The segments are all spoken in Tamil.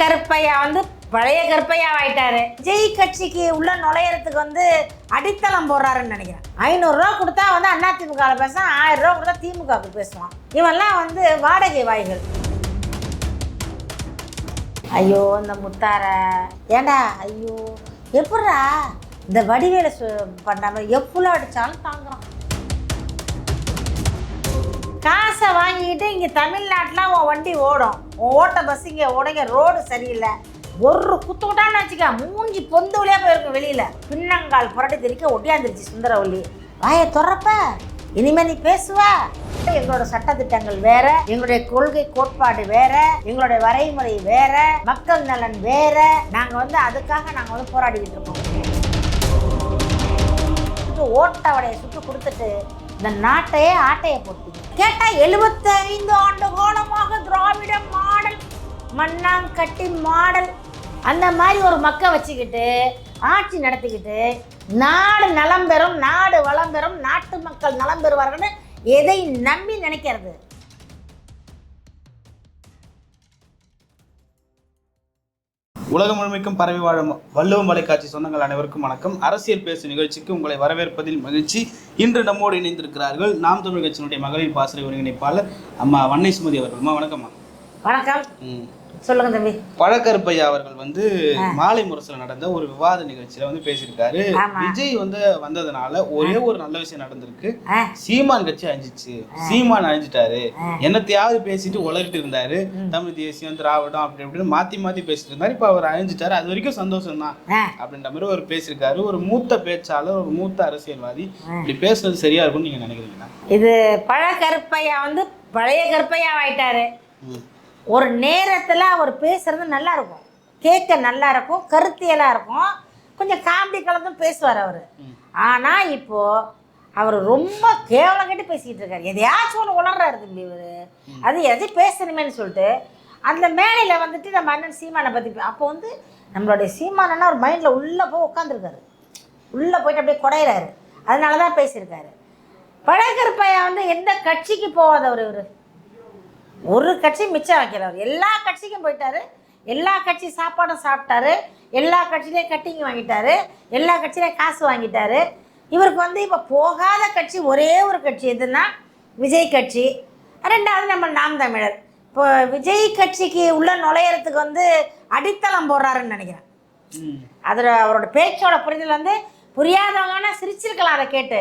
கருப்பையா வந்து பழைய கருப்பையா ஆயிட்டாரு ஜெய் கட்சிக்கு உள்ள நுழையறதுக்கு வந்து அடித்தளம் போடுறாருன்னு நினைக்கிறேன். ஐநூறுரூவா கொடுத்தா வந்து அதிமுக பேசுவான் ஆயிரம் ரூபா கொடுத்தா திமுகவுக்கு பேசுவான். இவெல்லாம் வந்து வாடகை வாய்கள். ஐயோ இந்த முத்தார. ஏண்டா ஐயோ எப்படா இந்த வடிவேல பண்ணாம எவ்வளோ அடித்தாலும் தாங்குறான். காசை வாங்கிக்கிட்டு இங்கே தமிழ்நாட்டில் உன் வண்டி ஓடும். ஓட்ட பஸ் இங்கே உடைங்க ரோடு சரியில்லை. ஒரு குத்து விட்டான்னு வச்சுக்க மூஞ்சி பொந்து வழியாக போயிருக்கும் வெளியில். பின்னங்கால் புரட்டி திரிக்க ஒட்டியாந்துருச்சு சுந்தரவல்லி. வாயை துறப்ப. இனிமே நீ பேசுவ. எங்களோட சட்டத்திட்டங்கள் வேற எங்களுடைய கொள்கை கோட்பாடு வேற எங்களுடைய வரைமுறை வேற மக்கள் நலன் வேற. நாங்க வந்து அதுக்காக நாங்க வந்து போராடிக்கிட்டு இருக்கோம். சுட்டு ஓட்ட வடையை சுட்டு கொடுத்துட்டு இந்த நாட்டையே ஆட்டைய போட்டு கேட்டா 75 ஆண்டு காலமாக திராவிட மண்ணாங்கட்டி மாடல் அந்த மாதிரி ஒரு மக்க வச்சுக்கிட்டு ஆட்சி நடத்திக்கிட்டு நாடு நலம் பெறும் நாடு வளம் பெறும் நாட்டு மக்கள் நலம் பெறுவார்கள்னு எதை நம்பி நினைக்கிறது? உலகம் முழுமைக்கும் பரவி வாழும் வள்ளுவம் வலைக்காட்சி சொந்தங்கள் அனைவருக்கும் வணக்கம். அரசியல் பேசு நிகழ்ச்சிக்கு உங்களை வரவேற்பதில் மகிழ்ச்சி. இன்று நம்மோடு இணைந்திருக்கிறார்கள் நாம் தமிழ் கட்சியினுடைய மகளிர் பாசறை ஒருங்கிணைப்பாளர் அம்மா வன்னை சுமதி அவர்கள். அம்மா வணக்கம்மா. வணக்கம். சொல்லுங்க தம்பி. பழக்கருப்பையா அவர்கள் வந்து மாலை முரசுல நடந்த ஒரு விவாத நிகழ்ச்சியில வந்து பேசியிருக்காரு. விஜய் வந்து வந்ததுனால ஒரே ஒரு நல்ல விஷயம் நடந்திருக்கு. சீமான் கட்சி அழிஞ்சிச்சு. சீமான் அழிஞ்சிட்டாரு. என்னத்தையாவது பேசிட்டு உளறிட்டு இருந்தாரு. தமிழ் தேசியம் திராவிடம் அப்படி இப்படின்னு மாத்தி மாத்தி பேசிட்டு இருந்தாரு. இப்ப அவர் அழிஞ்சிட்டாரு. அது வரைக்கும் சந்தோஷம் தான் அப்படின்ற மாதிரி ஒரு பேசியிருக்காரு. ஒரு மூத்த பேச்சாளர் ஒரு மூத்த அரசியல்வாதி. இப்படி பேசுறது சரியா இருக்கும்னு நீங்க நினைக்கிறீங்களா? இது பழ கருப்பையா வந்து பழைய கருப்பையா ஆயிட்டாரு ஒரு நேரத்தில் அவர் பேசுறது நல்லா இருக்கும். கேட்க நல்லா இருக்கும் கருத்தியலாக இருக்கும். கொஞ்சம் காமெடி கலந்தும் பேசுவார் அவர். ஆனால் இப்போ அவர் ரொம்ப கேவலம் கட்டி பேசிக்கிட்டு இருக்காரு. எதையாச்சும் ஒன்று உணர்றாரு தம்பி இவர். அது எதையும் பேசணுமேன்னு சொல்லிட்டு அந்த மேடையில் வந்துட்டு நம்ம அண்ணன் சீமானை பற்றி அப்போ வந்து நம்மளுடைய சீமானன்னா ஒரு மைண்டில் உள்ளே போய் உட்காந்துருக்காரு உள்ளே போயிட்டு அப்படியே குடையிறாரு. அதனால தான் பேசியிருக்காரு பழகற்பையா வந்து எந்த கட்சிக்கு போகாதவர் இவர்? ஒரு கட்சி மிச்சம் வைக்கிறவர் எல்லா கட்சிக்கும் போயிட்டாரு. எல்லா கட்சி சாப்பாடும் சாப்பிட்டாரு. எல்லா கட்சியிலையும் கட்டிங் வாங்கிட்டாரு. எல்லா கட்சியிலையும் காசு வாங்கிட்டாரு. இவருக்கு வந்து இப்போ போகாத கட்சி ஒரே ஒரு கட்சி எதுன்னா விஜய் கட்சி. ரெண்டாவது நம்ம நாம் தமிழர். இப்போ விஜய் கட்சிக்கு உள்ள நுழையறதுக்கு வந்து அடித்தளம் போடுறாருன்னு நினைக்கிறேன். அதில் அவரோட பேச்சோட புரிதல் வந்து புரியாதவங்கன்னா சிரிச்சிருக்கலாம் அதை கேட்டு.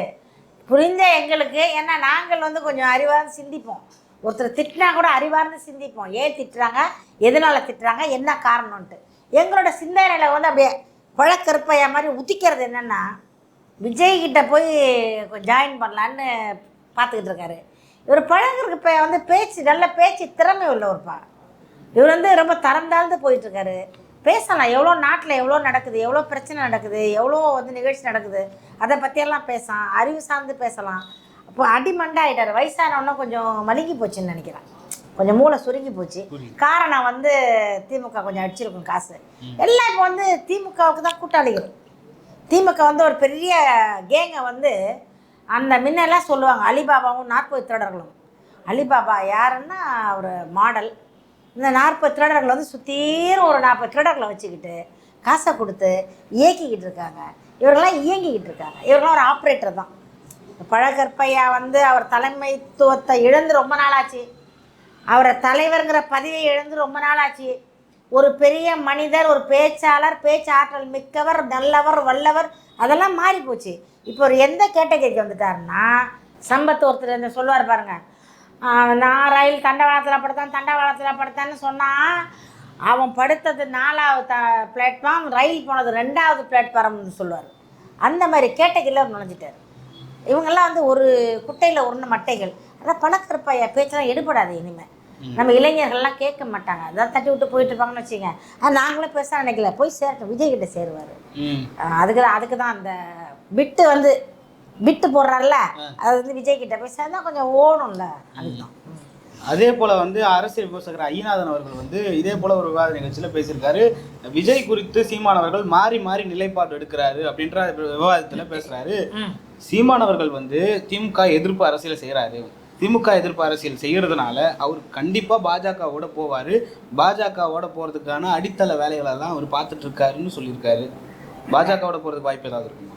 புரிஞ்ச எங்களுக்கு ஏன்னா நாங்கள் வந்து கொஞ்சம் அறிவார்ந்து சிந்திப்போம். ஒருத்தர் திட்டினா கூட அறிவார்ந்து சிந்திப்போம். ஏன் திட்டுறாங்க? எதனால் திட்டுறாங்க? என்ன காரணம்ன்ட்டு. எங்களோட சிந்தனையில் வந்து அப்படியே குழக்கருப்பையா மாதிரி உதிக்கிறது என்னென்னா விஜய்கிட்ட போய் ஜாயின் பண்ணலான்னு பார்த்துக்கிட்டு இருக்காரு. இவர் பழக்கருப்பையா வந்து பேச்சு நல்ல பேச்சு திறமை உள்ளவர்ப்பா இவர் வந்து ரொம்ப தரம் தாழ்ந்து பேசலாம். எவ்வளோ நாட்டில் எவ்வளோ நடக்குது? எவ்வளோ பிரச்சனை நடக்குது? எவ்வளோ வந்து நிகழ்ச்சி நடக்குது? அதை பற்றியெல்லாம் பேசலாம். அறிவு சார்ந்து பேசலாம். அப்போ அடிமண்டா ஆயிட்டாரு வயசானவொன்னே கொஞ்சம் மழுங்கி போச்சுன்னு நினைக்கிறேன். கொஞ்சம் மூளை சுருங்கி போச்சு. காரணம் வந்து திமுக கொஞ்சம் அடிச்சிருக்கும் காசு. எல்லாம் இப்போ வந்து திமுகவுக்கு தான் கூட்டாளிகள். திமுக வந்து ஒரு பெரிய கேங்கை வந்து அந்த முன்னெல்லாம் சொல்லுவாங்க அலிபாபாவும் நாற்பது திருடர்களும். அலிபாபா யாருன்னா ஒரு மாடல் இந்த நாற்பது திருடர்கள் வந்து சுத்தீரும் ஒரு நாற்பது திருடர்களை வச்சுக்கிட்டு காசை கொடுத்து இயக்கிக்கிட்டு இருக்காங்க. இவர்கள்லாம் இயங்கிக்கிட்டு இருக்காங்க. இவர்கள்லாம் ஒரு ஆப்ரேட்டர் தான். பழகற்பையா வந்து அவர் தலைமைத்துவத்தை இழந்து ரொம்ப நாளாச்சு. அவரை தலைவருங்கிற பதவியை இழந்து ரொம்ப நாளாச்சு. ஒரு பெரிய மனிதர் ஒரு பேச்சாளர் பேச்சாற்றல் மிக்கவர் நல்லவர் வல்லவர் அதெல்லாம் மாறி போச்சு. இப்போ ஒரு எந்த கேட்டகரிக்கு வந்துட்டாருன்னா சம்பத்து ஒருத்தர் இந்த சொல்லுவார் பாருங்க. நான் ரயில் தண்டவாளத்தில் படுத்தேன் தண்டவாளத்தில் படுத்தேன்னு சொன்னால் அவன் படுத்தது நாலாவது த பிளாட்ஃபார்ம் ரயில் போனது ரெண்டாவது பிளாட்ஃபார்ம்னு சொல்லுவார். அந்த மாதிரி கேட்டகரியில் அவர் நுழைஞ்சிட்டார். இவங்கெல்லாம் வந்து ஒரு குட்டையில் உருண்ட மட்டைகள். அதான் பணக்கருப்பாய பேச்செல்லாம் எடுபடாது இனிமேல் நம்ம இளைஞர்கள்லாம் கேட்க மாட்டாங்க. அதான் தட்டி விட்டு போயிட்டு இருப்பாங்கன்னு வச்சுங்க அது நாங்களும் பெருசாக நினைக்கல. போய் சேரட்டும். விஜய் கிட்ட சேருவார். அதுக்கு தான் அதுக்கு தான் அந்த பிட்டு வந்து பிட்டு போடுறாருல அது வந்து விஜய் கிட்ட போய் சேர்ந்தா கொஞ்சம் ஓடும்ல. அதுதான். அதே போல வந்து அரசியல் விமர்சகர் ஐயநாதன் அவர்கள் வந்து இதே போல ஒரு விவாத நிகழ்ச்சியில பேசியிருக்காரு. விஜய் குறித்து சீமான் அவர்கள் மாறி மாறி நிலைப்பாடு எடுக்கிறாரு அப்படின்ற விவாதத்துல பேசுறாரு. ம். சீமான் அவர்கள் வந்து திமுக எதிர்ப்பு அரசியல் செய்யறாரு திமுக எதிர்ப்பு அரசியல் செய்கிறதுனால அவர் கண்டிப்பாக பாஜகவோட போவார். பாஜகவோட போகிறதுக்கான அடித்தள வேலைகளை தான் அவர் பார்த்துட்டு இருக்காருன்னு சொல்லியிருக்காரு. பாஜகவோட போகிறதுக்கு வாய்ப்பு ஏதாவது இருக்குமா?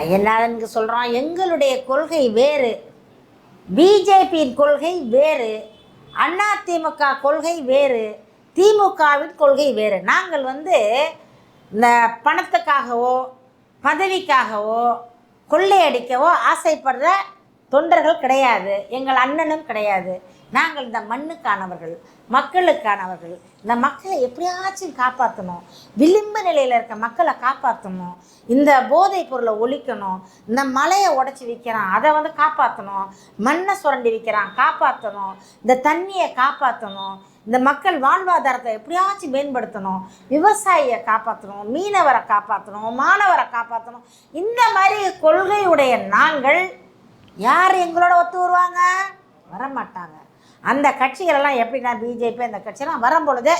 ஐயனாதனுக்கு சொல்கிறோம் எங்களுடைய கொள்கை வேறு. பிஜேபியின் கொள்கை வேறு அண்ணா திமுக கொள்கை வேறு திமுகவின் கொள்கை வேறு. நாங்கள் வந்து இந்த பணத்துக்காகவோ பதவிக்காகவோ கொள்ளையடிக்கவோ ஆசைப்படுற தொண்டர்கள் கிடையாது. எங்கள் அண்ணனும் கிடையாது. நாங்கள் இந்த மண்ணுக்கானவர்கள் மக்களுக்கானவர்கள். இந்த மக்களை எப்படியாச்சும் காப்பாற்றணும் விளிம்பு நிலையில் இருக்க மக்களை காப்பாற்றணும் இந்த போதைப் பொருளை ஒழிக்கணும். இந்த மலையை உடச்சி விற்கிறான் அதை வந்து காப்பாற்றணும் மண்ணை சுரண்டி விற்கிறான். காப்பாற்றணும் இந்த தண்ணியை காப்பாற்றணும் இந்த மக்கள் வாழ்வாதாரத்தை எப்படியாச்சும் மேம்படுத்தணும். விவசாயியை காப்பாற்றணும் மீனவரை காப்பாற்றணும் மாணவரை காப்பாற்றணும் இந்த மாதிரி கொள்கையுடைய நாங்கள் யார் எங்களோட ஒத்து வருவாங்க? வரமாட்டாங்க. அந்த கட்சிகளெல்லாம் எப்படின்னா பிஜேபி அந்த கட்சியெல்லாம் வரும் பொழுதே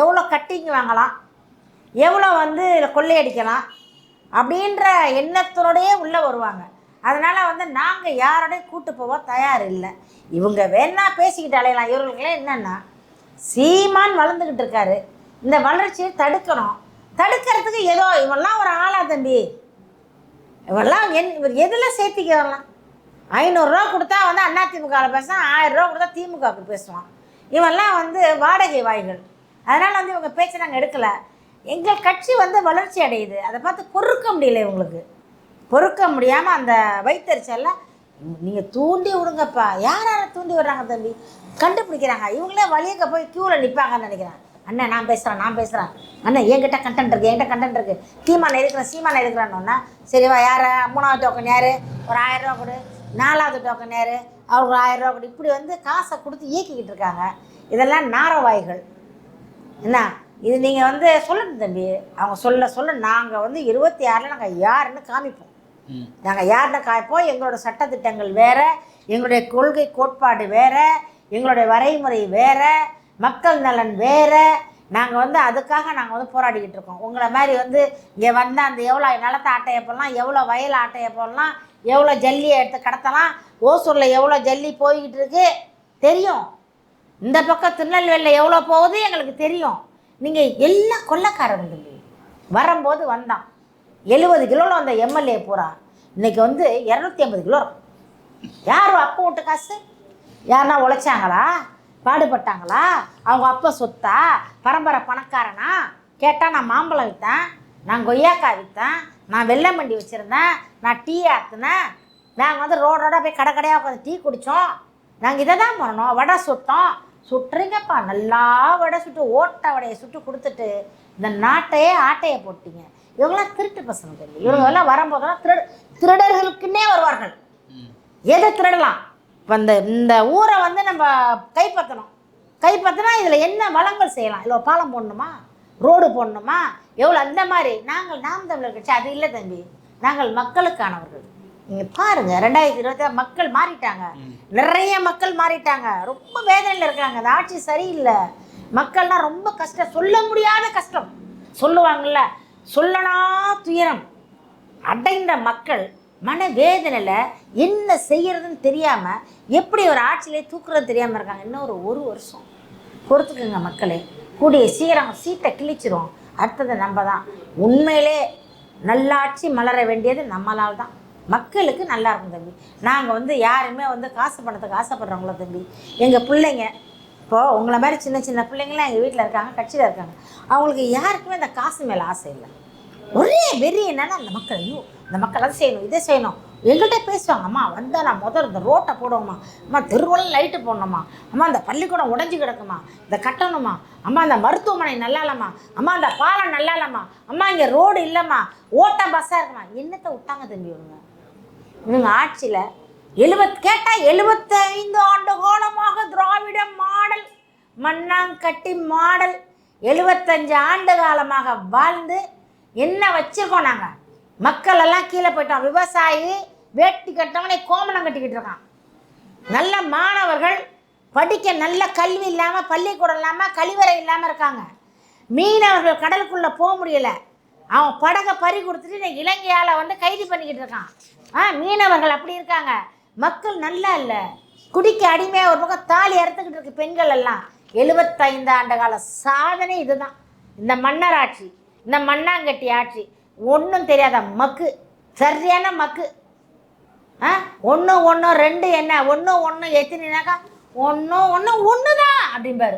எவ்வளோ கட்டிங் வாங்கலாம் எவ்வளோ வந்து கொள்ளையடிக்கலாம் அப்படின்ற எண்ணத்தோடயே உள்ளே வருவாங்க. அதனால் வந்து நாங்கள் யாரோடையும் கூட்டு போக தயார் இல்லை. இவங்க வேணா பேசிக்கிட்டு அலையலாம். இவர்களுக்கெல்லாம் என்னென்னா சீமான் வளர்ந்துக்கிட்டு இருக்காரு. இந்த வளர்ச்சியை தடுக்கணும். தடுக்கிறதுக்கு ஏதோ இவெல்லாம் ஒரு ஆளா தம்பி. இவெல்லாம் என் இவர் எதில் சேர்த்திக்க வரலாம்? ஐநூறுரூவா கொடுத்தா வந்து அண்ணா திமுகவில் பேசுவான் ஆயிரம் ரூபா கொடுத்தா திமுகவுக்கு பேசுவான். இவெல்லாம் வந்து வாடகை வாய்கள். அதனால் வந்து இவங்க பேச்சை நாங்கள் எடுக்கலை. எங்கள் கட்சி வந்து வளர்ச்சி அடையுது. அதை பார்த்து பொறுக்க முடியல இவங்களுக்கு. பொறுக்க முடியாமல் அந்த வைத்தறிச்சலில் நீங்கள் தூண்டி விடுங்கப்பா. யார் யாரை தூண்டி விடுறாங்க தம்பி? கண்டுபிடிக்கிறாங்க. இவங்களே வழியக்க போய் க்யூவில் நிற்பாங்கன்னு நினைக்கிறேன். அண்ணன் நான் பேசுகிறேன் நான் பேசுகிறேன் அண்ணன் என்கிட்ட கண்டென்ட் இருக்குது என்கிட்ட கண்டென்ட் இருக்குது தீமான இருக்கிறேன் சீமான இருக்கிறான்னு சரிவா யார்? மூணாவது டோக்கன் யார்? ஒரு ஆயிரம் ரூபா கொடு. நாலாவது டோக்கன் யார்? அவருக்கு ஆயிரம் ரூபா கொடு இப்படி வந்து காசை கொடுத்து இயக்கிக்கிட்டு இருக்காங்க. இதெல்லாம் நாரவாய்கள். என்ன? இது நீங்கள் வந்து சொல்லணும் தம்பி. அவங்க சொல்ல சொல்ல நாங்கள் வந்து இருபத்தி ஆறில் நாங்கள் யாருன்னு காமிப்போம். நாங்கள் யாருன்னு காமிப்போம். எங்களோட சட்டத்திட்டங்கள் வேற எங்களுடைய கொள்கை கோட்பாடு வேற எங்களுடைய வரைமுறை வேற மக்கள் நலன் வேற. நாங்கள் வந்து அதுக்காக நாங்கள் வந்து போராடிக்கிட்டு இருக்கோம். உங்களை மாதிரி வந்து இங்கே வந்தால் அந்த எவ்வளோ நிலத்தை ஆட்டையை போடலாம் எவ்வளோ வயல் ஆட்டையை போடலாம் எவ்வளோ ஜல்லியை எடுத்து கடத்தலாம்? ஓசூரில் எவ்வளோ ஜல்லி போய்கிட்டு இருக்கு? தெரியும். இந்த பக்கம் திருநெல்வேலியில் எவ்வளோ போகுது? எங்களுக்கு தெரியும். நீங்கள் எல்லாம் கொள்ளக்காரன் தம்பி வரும்போது வந்தான். எழுபது கிலோவில் வந்த எம்எல்ஏ பூரா. இன்னைக்கு வந்து இரநூத்தி ஐம்பது கிலோ இருக்கும். யார் அப்பா விட்டு காசு? யாருன்னா உழைச்சாங்களா? பாடுபட்டாங்களா? அவங்க அப்பா சொத்தா? பரம்பரை பணக்காரனா? கேட்டால் நான் மாம்பழம் விற்றேன் நான் கொய்யாக்காய் விற்றேன் நான் வெள்ளை மண்டி வச்சுருந்தேன். நான் டீ ஆற்றுனேன் நாங்கள் வந்து ரோடோட போய் கடை கடையாக உட்காந்து டீ குடித்தோம் நாங்கள் இதை தான் பண்ணோம் வடை சுட்டோம். சுட்டுறீங்கப்பா. நல்லா வடை சுட்டு ஓட்டை வடையை சுட்டு கொடுத்துட்டு இந்த நாட்டையே ஆட்டையை போட்டீங்க. இவங்களாம் திருட்டு பசங்க தெரியும்? இவங்க எல்லாம் வரும்போதெல்லாம் திருட திருடர்களுக்குன்னே வருவார்கள். எதை திருடலாம்? இப்போ இந்த இந்த ஊரை வந்து நம்ம கைப்பற்றணும். கைப்பற்றினா இதில் என்ன வளங்கள் செய்யலாம்? ஒரு பாலம் போடணுமா? ரோடு போடணுமா? எவ்வளோ அந்த மாதிரி நாங்கள் நாம் தமிழர் கட்சி அது இல்லை தம்பி. நாங்கள் மக்களுக்கானவர்கள். நீங்கள் பாருங்கள் ரெண்டாயிரத்தி இருபத்தி மக்கள் மாறிட்டாங்க. நிறைய மக்கள் மாறிட்டாங்க. ரொம்ப வேதனையில் இருக்காங்க. அந்த ஆட்சி சரியில்லை. மக்கள்லாம் ரொம்ப கஷ்டம். சொல்ல முடியாத கஷ்டம். சொல்லுவாங்கள்ல சொல்லனா துயரம். அடைந்த மக்கள் மன வேதனையில் என்ன செய்யறதுன்னு தெரியாமல் எப்படி ஒரு ஆட்சியிலே தூக்குறது தெரியாமல் இருக்காங்க. இன்னும் ஒரு ஒரு வருஷம். பொறுத்துக்குங்க மக்களே. கூடிய சீக்கிரம் சீட்டை கிழிச்சிரும். அடுத்தது நம்ம தான். உண்மையிலே நல்லாட்சி மலர வேண்டியது நம்மளால் தான். மக்களுக்கு நல்லா இருக்கும் தம்பி. நாங்கள் வந்து யாருமே வந்து காசு பணத்துக்கு ஆசைப்படுறவங்கள தம்பி. எங்கள் பிள்ளைங்க இப்போது உங்களை மாதிரி சின்ன சின்ன பிள்ளைங்களாம் எங்கள் வீட்டில் இருக்காங்க கட்சியில் இருக்காங்க. அவங்களுக்கு யாருக்குமே அந்த காசு மேலே ஆசை இல்லை. ஒரே வெறி என்னென்னா அந்த மக்கள் ஐயோ இந்த மக்கள் செய்யணும் இதை செய்யணும். எங்கள்கிட்ட பேசுவாங்க அம்மா வந்தால் நான் இந்த ரோட்டை போடுவோம்மா அம்மா தெருவெல்லாம் லைட்டு போடணுமா? அம்மா இந்த பள்ளிக்கூடம் உடஞ்சி கிடக்குமா? இந்த கட்டணுமா? அம்மா இந்த மருத்துவமனை நல்லா இல்லைம்மா அம்மா இந்த பாலம் நல்லா இல்லைம்மா அம்மா இங்கே ரோடு இல்லைம்மா? ஓட்ட பஸ்ஸாக இருக்குமா? என்னத்தை விட்டாங்க தம்பி இவங்க? இவங்க ஆட்சியில் எழுபத் கேட்டால் எழுபத்தைந்து ஆண்டு காலமாக திராவிட மாடல் மண்ணாங்கட்டி மாடல் எழுபத்தஞ்சு ஆண்டு காலமாக வாழ்ந்து என்ன வச்சுருக்கோம் நாங்கள் மக்கள் எல்லாம் கீழே போயிட்டான். விவசாயி வேட்டி கட்டவனே கோமணம் கட்டிக்கிட்டு இருக்கான். நல்ல மாணவர்கள் படிக்க நல்ல கல்வி இல்லாமல் பள்ளிக்கூடம் இல்லாமல் கழிவறை இல்லாமல் இருக்காங்க. மீனவர்கள் கடலுக்குள்ளே போக முடியலை. அவன் படகை பறி கொடுத்துட்டு இன்னைக்கு இலங்கையால் வந்து கைது பண்ணிக்கிட்டு இருக்கான். ஆ மீனவர்கள் அப்படி இருக்காங்க. மக்கள் நல்லா இல்லை. குடிக்க அடிமையாக ஒரு பக்கம் தாலி அறுத்துக்கிட்டு இருக்கு பெண்கள் எல்லாம். எழுபத்தைந்து ஆண்டு கால சாதனை இதுதான். இந்த மன்னர் ஆட்சி இந்த மண்ணாங்கட்டி ஆட்சி. ஒன்றும் தெரியாத மக்கு சரியான மக்கு. ஆ? ஒன்று ஒன்று ரெண்டு என்ன? ஒன்று ஒன்று எத்தினாக்கா ஒன்று ஒன்று ஒன்று தான் அப்படிம்பாரு.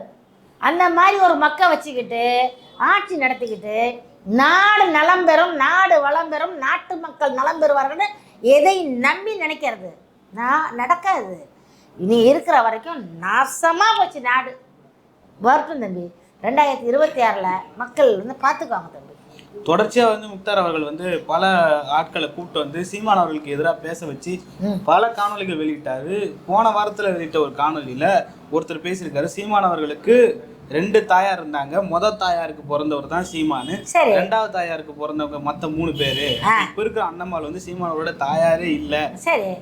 அந்த மாதிரி ஒரு மக்கை வச்சுக்கிட்டு ஆட்சி நடத்திக்கிட்டு நாடு நலம் பெறும் நாடு வளம் பெறும் நாட்டு மக்கள் நலம் பெறுவார்கள்னு எதை நம்பி நினைக்கிறது? நான் நடக்காது. இனி இருக்கிற வரைக்கும் நாசமாக போச்சு நாடு. வரட்டும் தம்பி. ரெண்டாயிரத்தி இருபத்தி ஆறில் மக்கள் வந்து பார்த்துக்குவாங்க தம்பி. தொடர்ச்சியா வந்து முக்தார் அவர்கள் வந்து பல ஆட்களை கூப்பிட்டு வந்து சீமான் அவர்களுக்கு எதிராக பேச வச்சு. பல காணொளிகள் வெளியிட்டாரு. போன வாரத்துல வெளியிட்ட ஒரு காணொளியில ஒருத்தர் பேசியிருக்காரு. சீமான் அவர்களுக்கு ரெண்டு தாயார் இருந்தாங்க. முத தாயாருக்கு பிறந்தவர் தான் சீமானு. ரெண்டாவது தாயாருக்கு பிறந்தவங்க மத்த மூணு பேரு. இப்ப இருக்கிற அண்ணம்மாள் வந்து சீமானோட தாயாரே இல்ல.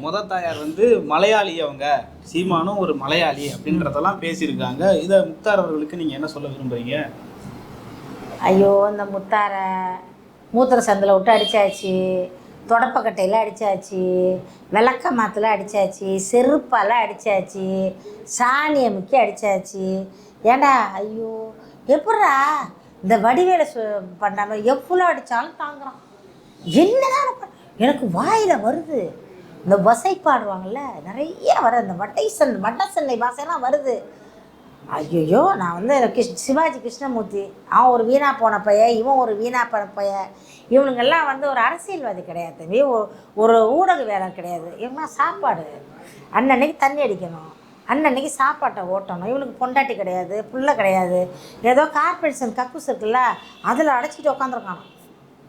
முத தாயார் வந்து மலையாளி அவங்க. சீமானும் ஒரு மலையாளி அப்படின்றதெல்லாம் பேசியிருக்காங்க. இதை முக்தார் அவர்களுக்கு நீங்க என்ன சொல்ல விரும்புறீங்க? ஐயோ இந்த முத்தாரை மூத்திர சந்தில் விட்டு அடித்தாச்சு தொடப்பக்கட்டையில் அடித்தாச்சு விளக்க மாத்தில் அடித்தாச்சு செருப்பால் அடித்தாச்சு சாணியை முக்கி அடித்தாச்சு ஏண்டா ஐயோ எப்பட்றா? இந்த வடிவேலை சு பண்ணாமல் எவ்வளோ அடித்தாலும் தாங்குறான். என்னதான் எனக்கு வாயில் வருது. இந்த வசை பாடுவாங்கள்ல நிறைய வர இந்த வட்டைசன் வட்டசன்னை பாசைலாம் வருது. ஐயோ நான் வந்து கிருஷ் சிவாஜி கிருஷ்ணமூர்த்தி. அவன் ஒரு வீணா போன பையன் இவன் ஒரு வீணா போன பையன். இவனுங்கெல்லாம் வந்து ஒரு அரசியல்வாதி கிடையாது. தம்பி ஒரு ஊடக வேலை கிடையாது. இவங்களாம் சாப்பாடு. அன்னன்னைக்கு தண்ணி அடிக்கணும். அன்னன்னைக்கு சாப்பாட்டை ஓட்டணும். இவனுக்கு பொண்டாட்டி கிடையாது புள்ள கிடையாது. ஏதோ கார்பரேஷன் கக்கூஸ் இருக்குல்ல அதில் அடைச்சிட்டு உட்காந்துருக்கான்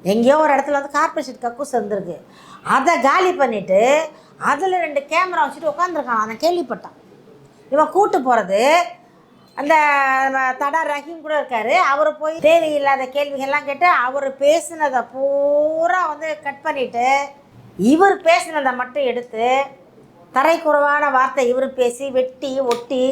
எங்கேயோ ஒரு இடத்துல வந்து கார்பரேஷன் கக்கூஸ் இருந்திருக்கு. அதை காலி பண்ணிவிட்டு அதில் ரெண்டு கேமரா வச்சுட்டு உட்காந்துருக்கான் நான் கேள்விப்பட்டான். இவன் கூட்டு போகிறது அந்த தடா ரஹீம் கூட இருக்காரு. அவர் போய் தேவையில்லாத கேள்விகள்லாம் கேட்டு அவர் பேசினதை பூரா வந்து கட் பண்ணிட்டு இவர் பேசினதை மட்டும் எடுத்து தரைக்குறைவான வார்த்தை இவர் பேசி வெட்டி ஒட்டி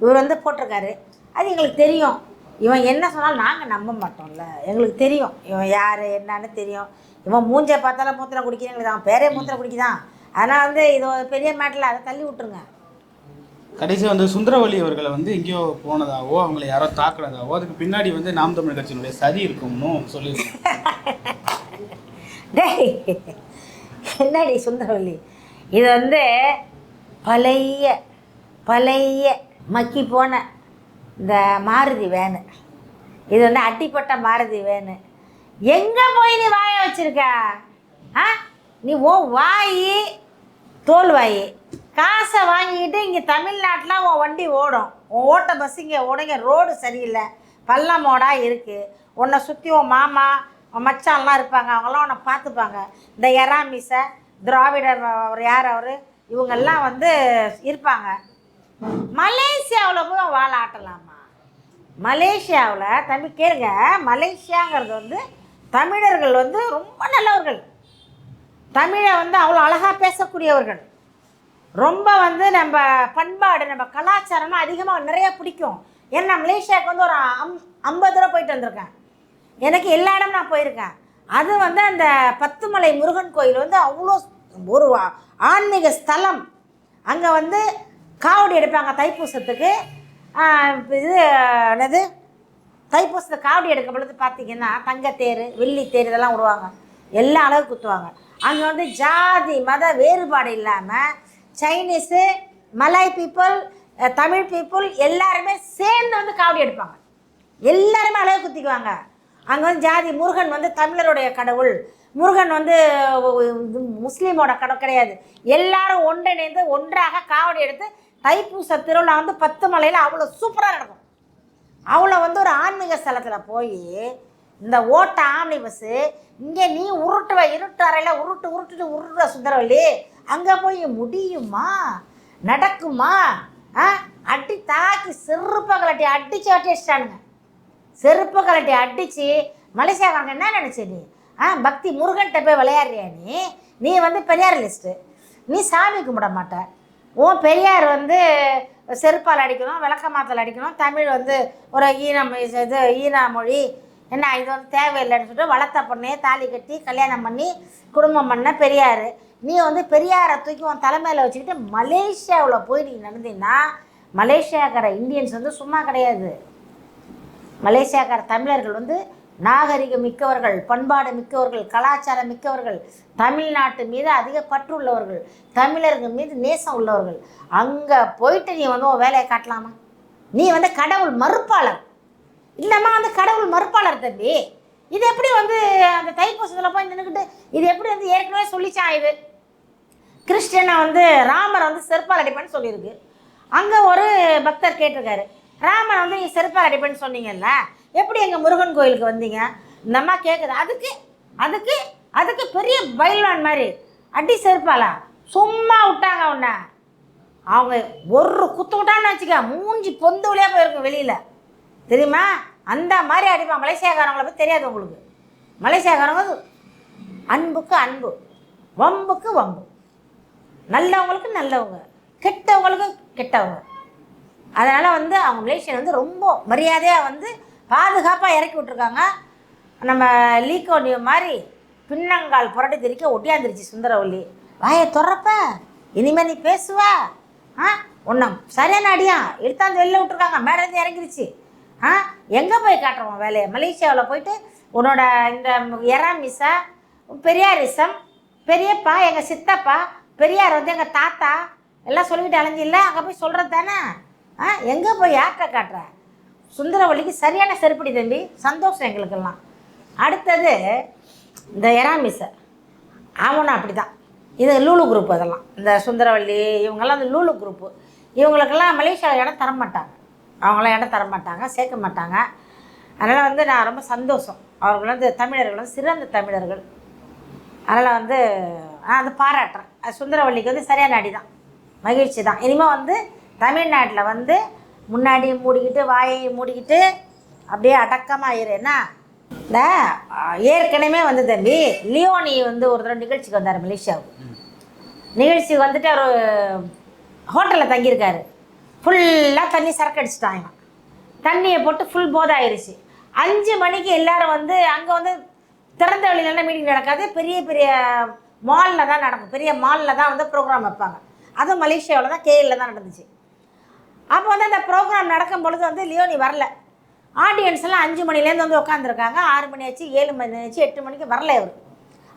இவர் வந்து போட்டிருக்காரு. அது எங்களுக்கு தெரியும். இவன் என்ன சொன்னாலும் நாங்கள் நம்ப மாட்டோம்ல. எங்களுக்கு தெரியும். இவன் யார் என்னன்னு தெரியும். இவன் மூஞ்சை பார்த்தாலும் மூத்திரம் குடிக்கிறேன் எங்களுக்கு அவன் பேரே மூத்திரம் குடிக்குதான். அதனால் வந்து இது பெரிய மேட்டில் அதை தள்ளி விட்டுருங்க. கடைசி வந்து சுந்தரவல்லி அவர்களை வந்து எங்கேயோ போனதாவோ அவங்களை யாரோ தாக்குனதாவோ அதுக்கு பின்னாடி வந்து நாம் தமிழ் கட்சியினுடைய சதி இருக்கும்னு சொல்லி என்னடி சுந்தரவல்லி இது வந்து பழைய பழைய மக்கி போன இந்த மாருதி வேனு. இது வந்து அட்டிப்பட்ட மாருதி வேனு. எங்கே போய் நீ வாயை வச்சுருக்க? ஆ? நீ ஓ வாய் தோல் வாயி. காசை வாங்கிக்கிட்டு இங்கே தமிழ்நாட்டில் உன் வண்டி ஓடும். உன் ஓட்ட பஸ் இங்கே ஓடுங்க ரோடு சரியில்லை. பள்ளமோடாக இருக்குது உன்னை சுற்றி உன் மாமா உன் மச்சான்லாம் இருப்பாங்க. அவங்களாம் உன்னை பார்த்துப்பாங்க. இந்த எராமிசை திராவிடர் அவர் யார் அவர்? இவங்கெல்லாம் வந்து இருப்பாங்க. மலேசியாவில் போய் வாழ ஆட்டலாமா? மலேசியாவில் தம்பி கேளுங்க. மலேசியாங்கிறது வந்து தமிழர்கள் வந்து ரொம்ப நல்லவர்கள். தமிழை வந்து அவ்வளோ அழகாக பேசக்கூடியவர்கள். ரொம்ப வந்து நம்ம பண்பாடு நம்ம கலாச்சாரம்லாம் அதிகமாக நிறைய பிடிக்கும். ஏன்னா மலேசியாவுக்கு வந்து ஒரு அம் ஐம்பது தடவை போயிட்டு வந்திருக்கேன். எனக்கு எல்லா இடமும் நான் போயிருக்கேன். அது வந்து அந்த பத்துமலை முருகன் கோயில் வந்து அவ்வளோ ஒரு ஆன்மீக ஸ்தலம். அங்கே வந்து காவடி எடுப்பாங்க தைப்பூசத்துக்கு. இது என்னது? தைப்பூசத்துக்கு காவடி எடுக்கும் பொழுது பார்த்தீங்கன்னா தங்கத்தேர் வெள்ளித்தேர் இதெல்லாம் விடுவாங்க. எல்லா அளவு குத்துவாங்க. அங்கே வந்து ஜாதி மத வேறுபாடு இல்லாமல் Chinese Malay people Tamil people எல்லாருமே சேர்ந்து வந்து காவடி எடுப்பாங்க. எல்லாருமே அழகு குத்திக்குவாங்க. அங்கே வந்து ஜாதி முருகன் வந்து தமிழருடைய கடவுள். முருகன் வந்து இது முஸ்லீமோட கடவுள் கிடையாது. எல்லாரும் ஒன்றிணைந்து ஒன்றாக காவடி எடுத்து தைப்பூச திருவிழா வந்து பத்து மலையில் அவ்வளோ சூப்பராக நடக்கும். அவ்வளோ வந்து ஒரு ஆன்மீக ஸ்தலத்தில் போய் இந்த ஓட்ட ஆம்னி பஸ்ஸு இங்கே நீ உருட்டுவ இருட்டு அறையில் உருட்டு உருட்டுட்டு உருட்டுற சுந்தரவல்லி அங்கே போய் முடியுமா? நடக்குமா? ஆ? அடி தாக்கி செருப்பை கலட்டி அடிச்சு வச்சிட்டானுங்க செருப்பை கலட்டி அடித்து மலேசியாக்காரங்க என்ன நினச்ச நீ? ஆ பக்தி முருகன்கிட்ட போய் விளையாடுறியா நீ? நீ வந்து பெரியார் லிஸ்ட்டு நீ சாமி கும்பிட மாட்ட. உன் பெரியார் வந்து செருப்பால் அடிக்கணும் விளக்க மாத்தல் அடிக்கணும் தமிழ் வந்து ஒரு ஈனம் இது ஈனா மொழி என்ன இது வந்து தேவையில்லைன்னு சொல்லிட்டு வளர்த்த பொண்ணே தாலி கட்டி கல்யாணம் பண்ணி குடும்பம் பண்ண பெரியார். நீ வந்து பெரியாரை தூக்கி உன் தலைமையில் வச்சுக்கிட்டு மலேசியாவில் போய் நீ நடந்தீங்கன்னா மலேசியாக்கார இந்தியன்ஸ் வந்து சும்மா கிடையாது. மலேசியாக்கார தமிழர்கள் வந்து நாகரிகம் மிக்கவர்கள் பண்பாடு மிக்கவர்கள் கலாச்சாரம் மிக்கவர்கள் தமிழ்நாட்டு மீது அதிக பற்று உள்ளவர்கள் தமிழர்கள் மீது நேசம் உள்ளவர்கள். அங்கே போயிட்டு நீ வந்து உன் வேலையை காட்டலாமா? நீ வந்து கடவுள் மறுப்பாளர். இல்லைம்மா வந்து கடவுள் மறுப்பாளர் தம்பி. இது எப்படி வந்து அந்த தைப்பூசத்தில் போய் நின்றுக்கிட்டு இது எப்படி வந்து ஏற்கனவே சொல்லிச்சான் இது? கிறிஸ்டியனை வந்து ராமர் வந்து செருப்பால் அடிப்பேன்னு சொல்லியிருக்கு. அங்கே ஒரு பக்தர் கேட்டிருக்காரு. ராமர் வந்து நீங்கள் செருப்பால் அடிப்பேன்னு சொன்னீங்கல்ல எப்படி எங்கள் முருகன் கோயிலுக்கு வந்தீங்க? இந்த அம்மா கேட்குது அதுக்கு அதுக்கு அதுக்கு பெரிய பயில்வான் மாதிரி அடி செருப்பாலா? சும்மா விட்டாங்க உன்னை அவங்க ஒரு குத்து விட்டான்னு வச்சுக்க மூஞ்சி பொந்து வழியாக போயிருக்கும் வெளியில். தெரியுமா? அந்த மாதிரி அடிப்பான் மலேசியாக்காரங்களை பற்றி தெரியாது உங்களுக்கு. மலேசியாக்காரங்க அன்புக்கு அன்பு வம்புக்கு வம்பு. நல்லவங்களுக்கு நல்லவங்க கெட்டவங்களுக்கு கெட்டவங்க. அதனால் வந்து அவங்க மலேசியன் வந்து ரொம்ப மரியாதையாக வந்து பாதுகாப்பாக இறக்கி விட்ருக்காங்க நம்ம லீக்கோனிய மாதிரி பின்னங்கால் புரட்டி திரிக்க ஒட்டியாந்துருச்சு சுந்தரவல்லி. வாயை துறப்ப இனிமேல் நீ பேசுவா. ஆ? உன்னை சரியான அடியா? எடுத்தாந்து வெளில விட்ருக்காங்க மேடத்து இறங்கிருச்சு. ஆ? எங்கே போய் காட்டுறோம் வேலையை? மலேசியாவில் போயிட்டு உன்னோட இந்த எராமிசா பெரியாரிசம் பெரியப்பா எங்கள் சித்தப்பா பெரியார் வந்து எங்கள் தாத்தா எல்லாம் சொல்லிக்கிட்டு அலைஞ்சில்ல? அங்கே போய் சொல்கிறது தானே? ஆ எங்கே போய் யார்கிட்ட காட்டுற? சுந்தரவல்லிக்கு சரியான செருப்படி தம்பி. சந்தோஷம் எங்களுக்கெல்லாம். அடுத்தது இந்த எராமிசை அவனும் அப்படி தான் இது லூலு குரூப் அதெல்லாம். இந்த சுந்தரவல்லி இவங்கெல்லாம் இந்த லூலு குரூப்பு இவங்களுக்கெல்லாம் மலேசியாவில் இடம் தர மாட்டாங்க அவங்களாம் இடம் தர மாட்டாங்க சேர்க்க மாட்டாங்க. அதனால் வந்து நான் ரொம்ப சந்தோஷம். அவர்கள் வந்து தமிழர்கள் வந்து சிறந்த தமிழர்கள். அதனால் வந்து நான் அதை பாராட்டுறேன். அது சுந்தரவல்லிக்கு வந்து சரியான அடி தான் மகிழ்ச்சி தான். இனிமேல் வந்து தமிழ்நாட்டில் வந்து முன்னாடி மூடிக்கிட்டு வாயை மூடிக்கிட்டு அப்படியே அடக்கமாக இரு. என்ன? இந்த ஏற்கனவே வந்து தம்பி லியோனி வந்து ஒரு தடவை நிகழ்ச்சிக்கு வந்தார் மலேசியாவுக்கு. நிகழ்ச்சிக்கு வந்துட்டு அவர் ஹோட்டலில் தங்கியிருக்காரு. ஃபுல்லாக தண்ணி சரக்கு அடிச்சிட்டாங்க தண்ணியை போட்டு ஃபுல் போதாயிருச்சு. அஞ்சு மணிக்கு எல்லாரும் வந்து அங்கே வந்து திறந்த வெளியிலலாம் மீட்டிங் நடக்காது. பெரிய பெரிய மாலில் தான் நடக்கும். பெரிய மாலில் தான் வந்து ப்ரோக்ராம் வைப்பாங்க. அதுவும் மலேசியாவில் தான் கேஎல்ல தான் நடந்துச்சு. அப்போ வந்து அந்த ப்ரோக்ராம் நடக்கும் பொழுது வந்து லியோனி வரல. ஆடியன்ஸ் எல்லாம் அஞ்சு மணிலேருந்து வந்து உட்காந்துருக்காங்க ஆறு மணி ஆச்சு ஏழு மணி ஆச்சு எட்டு மணிக்கு வரல இவர்.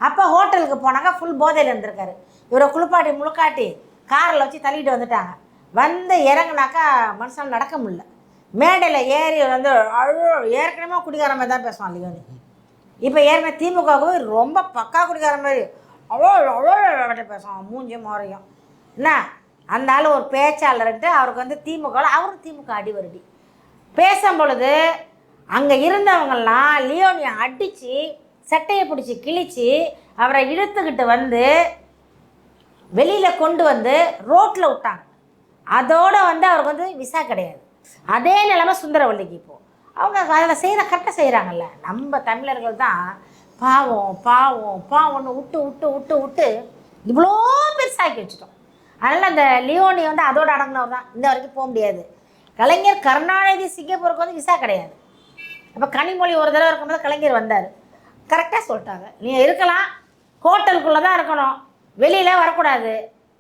அப்போ ஹோட்டலுக்கு போனாங்க ஃபுல் போதையில் இருந்திருக்காரு. இவரை குளிப்பாட்டி முழுக்காட்டி காரில் வச்சு தள்ளிட்டு வந்துட்டாங்க. வந்து இறங்குனாக்கா மனுஷன் நடக்க முடியல. மேடையில் ஏறி வந்து அழு ஏற்கனவே குடிகார மாதிரி தான் பேசுவான் லியோனி இப்போ ஏற்கனவே திமுகவுக்கு ரொம்ப பக்கா குடிக்கார மாதிரி. அவ்வளோ அவ்வளோ அப்படி பேசுவான். மூஞ்சி முறையும் என்ன? அந்த ஆள் ஒரு பேச்சாளர்ன்ட்டு அவருக்கு வந்து திமுக அவரும் திமுக அடி வருடி. பேசும் பொழுது அங்கே இருந்தவங்கெல்லாம் லியோனியை அடித்து சட்டையை பிடிச்சி கிழிச்சு அவரை இழுத்துக்கிட்டு வந்து வெளியில் கொண்டு வந்து ரோட்டில் விட்டாங்க. அதோடு வந்து அவருக்கு வந்து விசா கிடையாது. அதே நிலமை சுந்தரவல்லிக்கு இப்போது அவங்க அதில் செய்கிற கரெக்டாக செய்கிறாங்கல்ல நம்ம தமிழர்கள் தான் பாவம் பாவம் பாவம்னு விட்டு விட்டு விட்டு விட்டு இவ்வளோ பெருசாக்கி வச்சுட்டோம். அதனால் அந்த லியோனி வந்து அதோட அடங்கினவர் தான். இந்த வரைக்கும் போக முடியாது. கலைஞர் கருணாநிதி சிங்கப்பூருக்கு வந்து விசா கிடையாது. அப்போ கனிமொழி ஒரு தடவை இருக்கும்போது கலைஞர் வந்தார். கரெக்டாக சொல்லிட்டாங்க. நீ இருக்கலாம். ஹோட்டலுக்குள்ளே தான் இருக்கணும். வெளியில் வரக்கூடாது.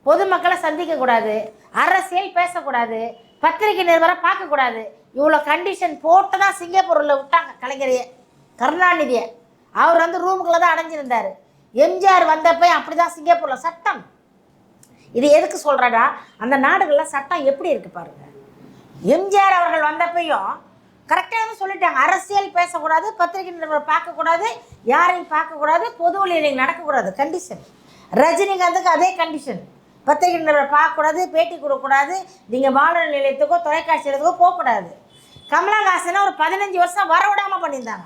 பொதுமக்களை சந்திக்கக்கூடாது அரசியல் பேசக்கூடாது. பத்திரிகை நிருபரை பார்க்கக்கூடாது. இவ்வளோ கண்டிஷன் போட்டு தான் சிங்கப்பூரில் விட்டாங்க கலைஞரையே கருணாநிதியை. அவர் வந்து ரூமுக்குள்ளே தான் அடைஞ்சிருந்தார். எம்ஜிஆர் வந்தப்போ அப்படி தான் சிங்கப்பூரில் சட்டம். இது எதுக்கு சொல்கிறடா அந்த நாடுகளில் சட்டம் எப்படி இருக்குது பாருங்க. எம்ஜிஆர் அவர்கள் வந்தப்பையும் கரெக்டாக வந்து சொல்லிட்டாங்க. அரசியல் பேசக்கூடாது பத்திரிகை நிறுவனம் பார்க்கக்கூடாது யாரையும் பார்க்கக்கூடாது பொது வழியில் நடக்கக்கூடாது. கண்டிஷன் ரஜினிகாந்துக்கு அதே கண்டிஷன் பத்திரிகை நிருபரை பார்க்கக்கூடாது பேட்டி கொடுக்கக்கூடாது நீங்கள் வானொலி நிலையத்துக்கோ தொலைக்காட்சி நிலையத்துக்கோ போகக்கூடாது. கமலஹாசனை ஒரு பதினஞ்சு வருஷம் வர விடாமல் பண்ணியிருந்தாங்க.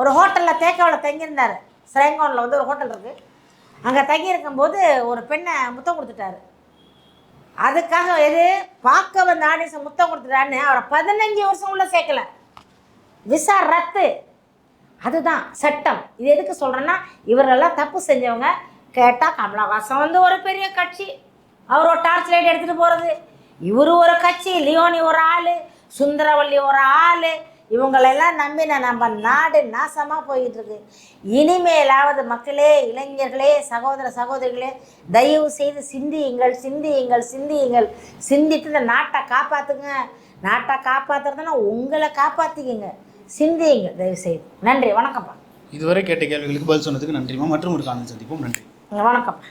ஒரு ஹோட்டலில் தேக்காவில் தங்கியிருந்தார். சிரங்கோனில் வந்து ஒரு ஹோட்டல் இருக்குது அங்கே தங்கியிருக்கும்போது ஒரு பெண்ணை முத்தம் கொடுத்துட்டாரு. அதுக்காக எது? பார்க்க வந்த ஆடியன்ஸை முத்தம் கொடுத்துட்டான்னு அவரை பதினஞ்சு வருஷம் உள்ள சேர்க்கல. விசா ரத்து. அதுதான் சட்டம். இது எதுக்கு சொல்கிறேன்னா இவரெல்லாம் தப்பு செஞ்சவங்க. கேட்டால் கமலஹாசன் வந்து ஒரு பெரிய கட்சி. அவர் ஒரு டார்ச் லைட் எடுத்துகிட்டு போகிறது இவர் ஒரு கட்சி லியோனி ஒரு ஆள் சுந்தரவல்லி ஒரு ஆள் இவங்களெல்லாம் நம்பின நம்ம நாடு நாசமாக போயிட்டு இருக்கு இனிமேலாவது மக்களே இளைஞர்களே சகோதர சகோதரிகளே தயவு செய்து சிந்தியுங்கள் சிந்தியுங்கள் சிந்தியுங்கள். சிந்திட்டு இந்த நாட்டை காப்பாற்றுங்க நாட்டை காப்பாற்றுறதுன்னா உங்களை காப்பாற்றிக்கிங்க சிந்தியுங்க தயவு செய்து. நன்றி வணக்கம்ப்பா. இதுவரை கேட்ட கேள்விகளுக்கு பதில் சொன்னதுக்கு நன்றிமா மற்றும் ஒரு காலம் சந்திப்போம். நன்றி. வணக்கம்ப்பா